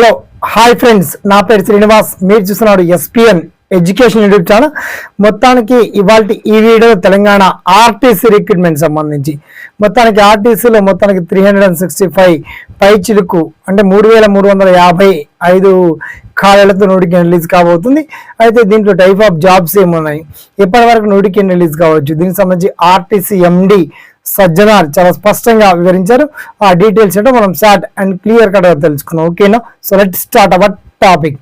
Hello hi friends. నా పేరు శ్రీనివాస్. మీరు చూస్తున్నాడు ఎస్పీఎన్ ఎడ్యుకేషన్ యూట్యూబ్ ఛానల్. మొత్తానికి ఇవాళ ఈ వీడియో తెలంగాణ ఆర్టీసీ రిక్రూట్మెంట్ సంబంధించి. మొత్తానికి ఆర్టీసీలో మొత్తానికి three hundred and sixty five పై చిలుకు అంటే మూడు వేల మూడు వందల యాభై ఐదు ఖాళీలతో నోటిఫికేషన్ రిలీజ్ కాబోతుంది. అయితే దీంట్లో టైప్ ఆఫ్ జాబ్స్ ఏమున్నాయి? ఎప్పటి వరకు నోటిఫికేషన్ రిలీజ్ కావచ్చు? దీనికి సంబంధించి ఆర్టీసీ ఎండి సజ్జనార్ చాలా స్పష్టంగా వివరించారు. ఆ డీటెయిల్స్ ఏంటో మనం షార్ట్ అండ్ క్లియర్ కట్గా తెలుసుకున్నాం ఓకేనా? So let start our topic.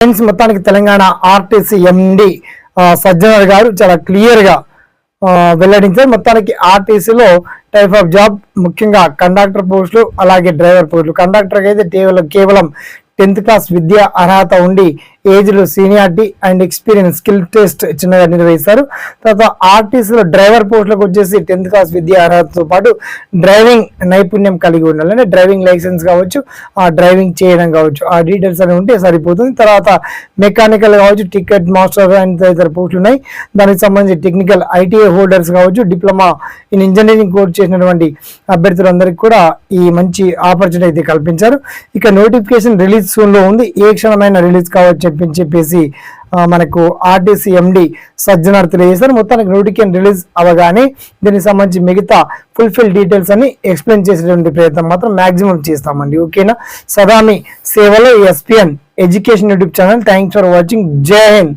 Friends మొత్తానికి తెలంగాణ ఆర్టీసీ ఎండి సజ్జనార్ గారు చాలా క్లియర్గా వెల్లడించారు. మొత్తానికి ఆర్టీసీలో టైప్ ఆఫ్ జాబ్ ముఖ్యంగా కండక్టర్ పోస్టులు అలాగే డ్రైవర్ పోస్టులు. కండక్టర్ అయితే కేవలం కేవలం టెన్త్ క్లాస్ విద్య అర్హత ఉండి ఏజ్లో seniority and experience skill test చిన్నగా నిర్వహిస్తారు. తర్వాత ఆర్టీసీలో డ్రైవర్ పోస్టులకు వచ్చేసి టెన్త్ క్లాస్ విద్య అర్హతతో పాటు డ్రైవింగ్ నైపుణ్యం కలిగి ఉండాలి అంటే డ్రైవింగ్ లైసెన్స్ కావచ్చు ఆ డ్రైవింగ్ చేయడం కావచ్చు ఆ డీటెయిల్స్ అనేవి ఉంటే సరిపోతుంది. తర్వాత మెకానికల్ కావచ్చు టికెట్ మాస్టర్ అండ్ తదితర పోస్టులు ఉన్నాయి. దానికి సంబంధించి టెక్నికల్ ఐటీఐ హోల్డర్స్ కావచ్చు డిప్లొమా ఇన్ ఇంజనీరింగ్ కోర్స్ చేసినటువంటి అభ్యర్థులందరికీ కూడా ఈ మంచి ఆపర్చునిటీ అయితే కల్పించారు. ఇక నోటిఫికేషన్ రిలీజ్ సూన్లో ఉంది. ఏ క్షణమైన రిలీజ్ కావచ్చు చెప్పి చెప్పేసి మనకు ఆర్టీసీ ఎండి సజ్జనార్ తెలియజేశారు. మొత్తానికి నోటికేన్ రిలీజ్ అవ్వగానే దీనికి సంబంధించి మిగతా ఫుల్ఫిల్ డీటెయిల్స్ అన్ని ఎక్స్ప్లెయిన్ చేసేటువంటి ప్రయత్నం మాత్రం మాక్సిమం చేస్తామండి. ఓకేనా? సదామి సేవలో SPN education YouTube channel. Thanks for watching. Jai Hind.